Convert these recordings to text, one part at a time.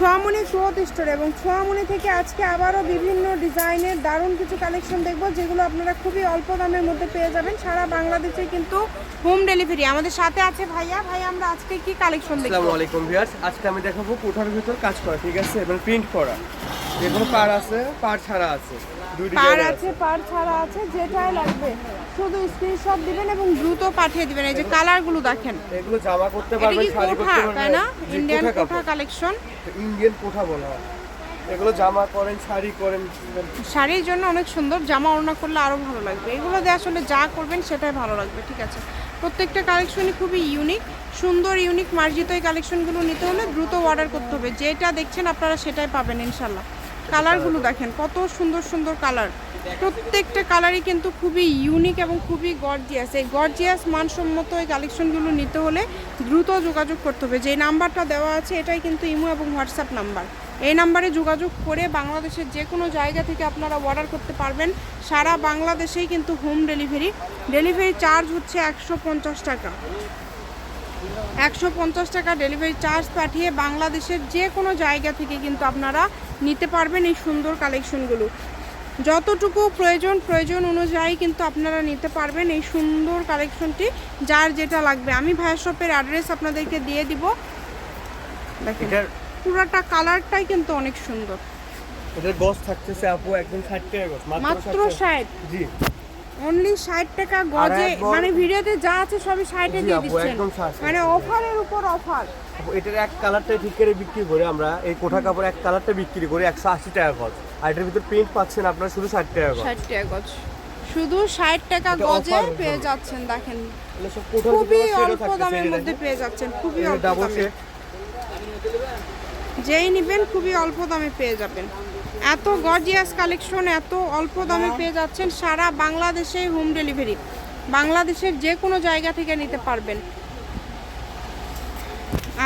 ছোয়ামুনি cloth store এবং ছোয়ামুনি থেকে আজকে আবারও বিভিন্ন ডিজাইনের দারুণ কিছু কালেকশন দেখব যেগুলো আপনারা খুবই অল্প দামের মধ্যে পেয়ে যাবেন। সারা বাংলাদেশে কিন্তু হোম ডেলিভারি। আমাদের সাথে আছে ভাইয়া। ভাই আমরা আজকে কি কালেকশন দেখব? আসসালামু আলাইকুম ভিউয়ার্স। আজকে আমি দেখাবো কোঠার ভিতর কাজ করা ঠিক আছে? এবং প্রিন্ট করা। যেগুলো পার আছে পার ছাড়া আছে। পার আছে। পার ছাড়া আছে যেটাই লাগবে। শুধু স্ক্রিনশট দিবেন এবং দ্রুত পাঠিয়ে দিবেন। এই যে কালারগুলো দেখেন। এগুলো জামা করতে পারবেন শাড়ি করতে তাই না? ইন্ডিয়ান কোঠা কালেকশন। ইন্ডিয়ান কোঠা বলা হয়। এগুলো জামা করেন শাড়ি করেন শাড়ির জন্য অনেক সুন্দর, জামা ওড়না করলে আরও ভালো লাগবে। এগুলো দিয়ে আসলে যা করবেন সেটাই ভালো লাগবে, ঠিক আছে? প্রত্যেকটা কালেকশনই খুবই ইউনিক সুন্দর ইউনিক মার্জিত এই কালেকশনগুলো নিতে হলে দ্রুত অর্ডার করতে হবে। যেটা দেখছেন আপনারা সেটাই পাবেন, ইনশাল্লাহ। কালারগুলো দেখেন, কত সুন্দর সুন্দর কালার। প্রত্যেকটা কালারই কিন্তু খুবই ইউনিক এবং খুবই গর্জিয়াস এই গর্জিয়াস মানসম্মত এই কালেকশনগুলো নিতে হলে দ্রুত যোগাযোগ করতে হবে। যে নাম্বারটা দেওয়া আছে, এটাই কিন্তু ইমো এবং হোয়াটসঅ্যাপ নাম্বার। এই নাম্বারে যোগাযোগ করে বাংলাদেশের যে কোনো জায়গা থেকে আপনারা অর্ডার করতে পারবেন। সারা বাংলাদেশেই কিন্তু হোম ডেলিভারি ডেলিভারি চার্জ হচ্ছে একশো পঞ্চাশ টাকা। একশো পঞ্চাশ টাকা ডেলিভারি চার্জ পাঠিয়ে বাংলাদেশের যে কোনো জায়গা থেকে কিন্তু আপনারা নিতে পারবেন এই সুন্দর কালেকশনগুলো যতটুকু প্রয়োজন প্রয়োজন অনুযায়ী কিন্তু আপনারা নিতে পারবেন এই সুন্দর কালেকশনটি যার যেটা লাগবে। আমি ভাইয়া শপের অ্যাড্রেস আপনাদেরকে দিয়ে দিব। দেখেন পুরাটা কালারটাই কিন্তু অনেক সুন্দর। এটার গস থাকতেছে আপু একদম ষাট টাকা গস মাত্র 60 ষাট? জি। অনলি ষাট টাকা গজে মানে ভিডিওতে যা আছে সবই ষাটে জি দিয়ে দিচ্ছেন। একদম মানে অফারের উপর অফার। এটার এক কালারটাই ঠিক করে বিক্রি করে আমরা। এই কোঠা কাপড় এক কালারটা বিক্রি করি একশো আশি টাকা গজ। আর এটার ভিতর প্রিন্ট পাচ্ছেন আপনারা শুধু ষাট টাকা গজ। ষাট টাকা গজ। শুধু ষাট টাকা গজে পেয়ে যাচ্ছেন দেখেন। খুবই অল্প দামের মধ্যে পেয়ে যাচ্ছেন খুবই অল্প দামে। যেই নেবেন খুবই অল্প দামে পেয়ে যাবেন। এত গর্জিয়াস কালেকশন এত অল্প দামে পেয়ে যাচ্ছেন সারা বাংলাদেশে হোম ডেলিভারি বাংলাদেশের যে কোনো জায়গা থেকে নিতে পারবেন।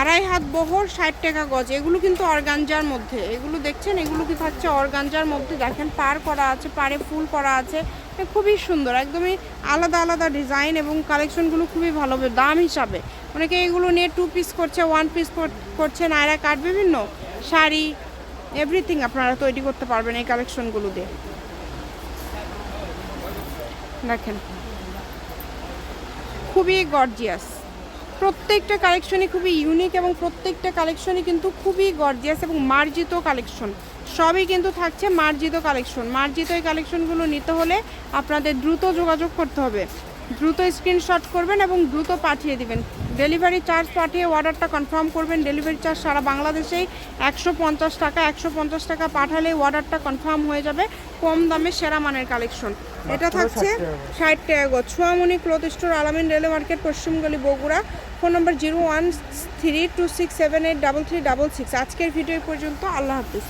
আড়াই হাত বহর ষাট টাকা গজ। এগুলো কিন্তু অর্গানজার মধ্যে। এগুলো দেখছেন? এগুলো কি থাকছে অর্গানজার মধ্যে? দেখেন পার করা আছে পারে ফুল করা আছে। খুবই সুন্দর একদমই আলাদা আলাদা ডিজাইন এবং কালেকশনগুলো খুবই ভালো। দাম হিসাবে। অনেকে এগুলো নিয়ে টু পিস করছে ওয়ান পিস করছে নায়রা কাট বিভিন্ন শাড়ি এভরিথিং আপনারা তৈরি করতে পারবেন এই কালেকশনগুলো দিয়ে। দেখেন। খুবই গর্জিয়াস। প্রত্যেকটা কালেকশনই খুবই ইউনিক এবং প্রত্যেকটা কালেকশনই কিন্তু খুবই গর্জিয়াস এবং মার্জিত কালেকশন। সবই কিন্তু থাকছে মার্জিত কালেকশন। মার্জিত এই কালেকশনগুলো নিতে হলে আপনাদের দ্রুত যোগাযোগ করতে হবে। দ্রুত স্ক্রিনশট করবেন এবং দ্রুত পাঠিয়ে দিবেন। ডেলিভারি চার্জ পাঠিয়ে অর্ডারটা কনফার্ম করবেন। ডেলিভারি চার্জ সারা বাংলাদেশেই একশো পঞ্চাশ টাকা একশো পঞ্চাশ টাকা পাঠালে অর্ডারটা কনফার্ম হয়ে যাবে কম দামে সেরা মানের কালেকশন। এটা থাকছে 60 টাকা। ষাট টাকা Chhoyamoni cloth store Alamin railway market পশ্চিমগলি Bogura. Phone number zero one three two six seven eight double three double six. আজকের ভিডিও পর্যন্ত। আল্লাহ হাফিজ।